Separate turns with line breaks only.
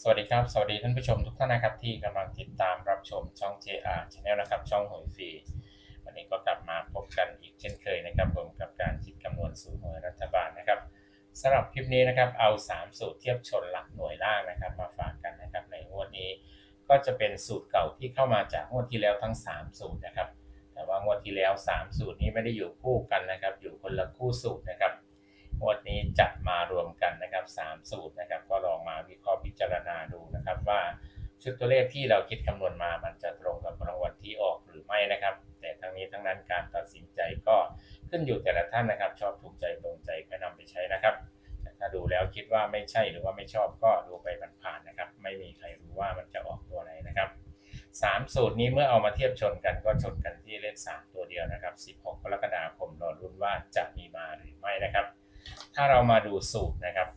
สวัสดีครับ สวัสดีท่านผู้ชมทุกท่านนะครับที่กำลังติดตามรับชมช่อง JR Channel นะครับ ช่องหวยฟรีวันนี้ก็กลับมาพบกันอีกเช่นเคยนะครับผมกับการคิดคำนวณสูตรหวยรัฐบาลนะครับสำหรับคลิปนี้นะครับเอา 3 สูตรเทียบชนหลักหน่วยล่างนะครับ มาฝากกันนะครับในงวดนี้ ก็จะเป็นสูตรเก่าที่เข้ามาจากงวดที่แล้วทั้ง 3 สูตรนะครับ แต่ว่างวดที่แล้ว 3 สูตรนี้ไม่ได้อยู่คู่กันนะครับ อยู่คนละคู่สูตรนะครับงวดนี้จัดมารวมกันนะครับ 3 สูตรนะครับ ว่าชุดตัวเลขที่เราคิดคำนวณมา มันจะตรงกับรางวัลที่ออกหรือไม่นะครับ แต่ทั้งนี้ทั้งนั้นการตัดสินใจก็ขึ้นอยู่แต่ละท่านนะครับ ชอบถูกใจตรงใจก็นำไปใช้นะครับแต่ถ้าดูแล้วคิดว่าไม่ใช่หรือว่าไม่ชอบก็ดูไปผ่านๆนะครับ ไม่มีใครรู้ว่ามันจะออกตัวไหนนะครับสามสูตรนี้เมื่อเอามาเทียบชนกันก็ชนกันที่เลข 3 ตัวเดียวนะครับ 16 กรกฎาคมรอรุ่นว่าจะมีมาหรือไม่นะครับ ถ้าเรามาดูสูตรนะครับ